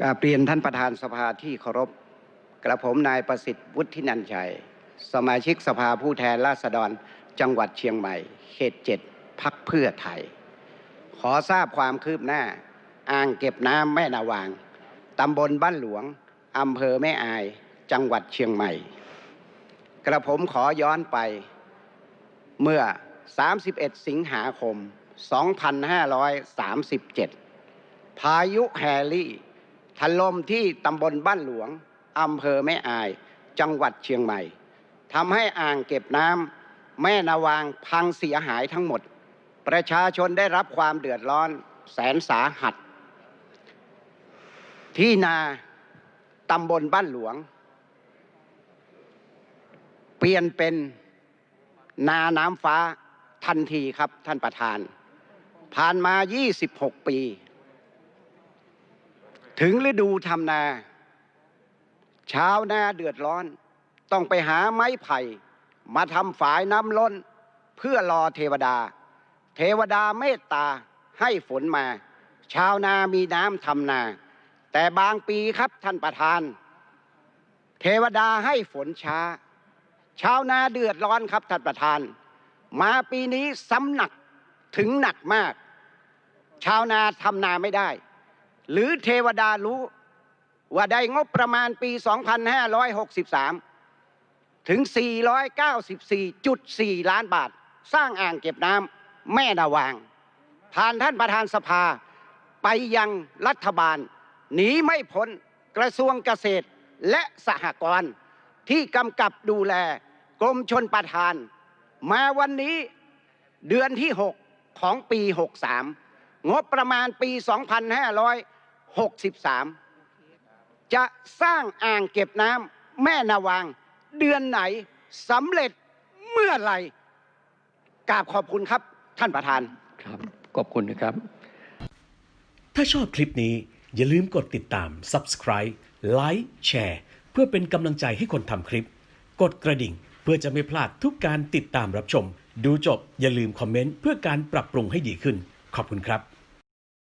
กราบเรียนท่านประธานสภาที่เคารพกระผมนายประสิทธิ์วุฒินันชัย สมาชิกสภาผู้แทนราษฎรจังหวัดเชียงใหม่ เขตเจ็ดพักเพื่อไทย ขอทราบความคืบหน้า อ่างเก็บน้ำแม่นาวาง ตำบลบ้านหลวง อำเภอแม่อาย จังหวัดเชียงใหม่ กระผมขอย้อนไปเมื่อ 31 สิงหาคม 2537 พายุแฮรี่ ถล่มที่ตำบลบ้านหลวงอำเภอแม่อาย จังหวัดเชียงใหม่ทำให้อ่างเก็บน้ำแม่นาวางพังเสียหายทั้งหมด ประชาชนได้รับความเดือดร้อนแสนสาหัส ที่นาตำบลบ้านหลวง เปลี่ยนเป็นนาน้ำฟ้าทันทีครับท่านประธาน ผ่านมา 26 ปี ถึงฤดูทำนาชาวนาเดือดร้อน ต้องไปหาไม้ไผ่ มาทำฝายน้ำล้น เพื่อรอเทวดา เทวดาเมตตาให้ฝนมา ชาวนามีน้ำทำนา แต่บางปีครับท่านประธาน เทวดาให้ฝนช้า ชาวนาเดือดร้อนครับท่านประธาน มาปีนี้ซ้ำหนักถึงหนักมาก ชาวนาทำนาไม่ได้ หรือเทวดารู้ว่าได้งบประมาณปี 2563 ถึง 494.4 ล้านบาท สร้างอ่างเก็บน้ำแม่นาวาง ผ่านท่านประธานสภาไปยังรัฐบาล หนีไม่พ้นกระทรวงเกษตรและสหกรณ์ที่กำกับดูแลกรมชนประทาน มาวันนี้เดือนที่ 6 ของปี 63 งบประมาณปี 2560 2563 จะสร้างอ่างเก็บน้ำแม่นาวาง เดือนไหนสำเร็จเมื่อไหร่กราบขอบคุณครับท่านประธานครับขอบคุณนะครับ ถ้าชอบคลิปนี้อย่าลืมกดติดตาม Subscribe Like แชร์เพื่อเป็นกำลังใจให้คนทำคลิป กดกระดิ่งเพื่อจะไม่พลาดทุกการติดตามรับชม ดูจบอย่าลืมคอมเมนต์เพื่อการปรับปรุงให้ดีขึ้น ขอบคุณครับ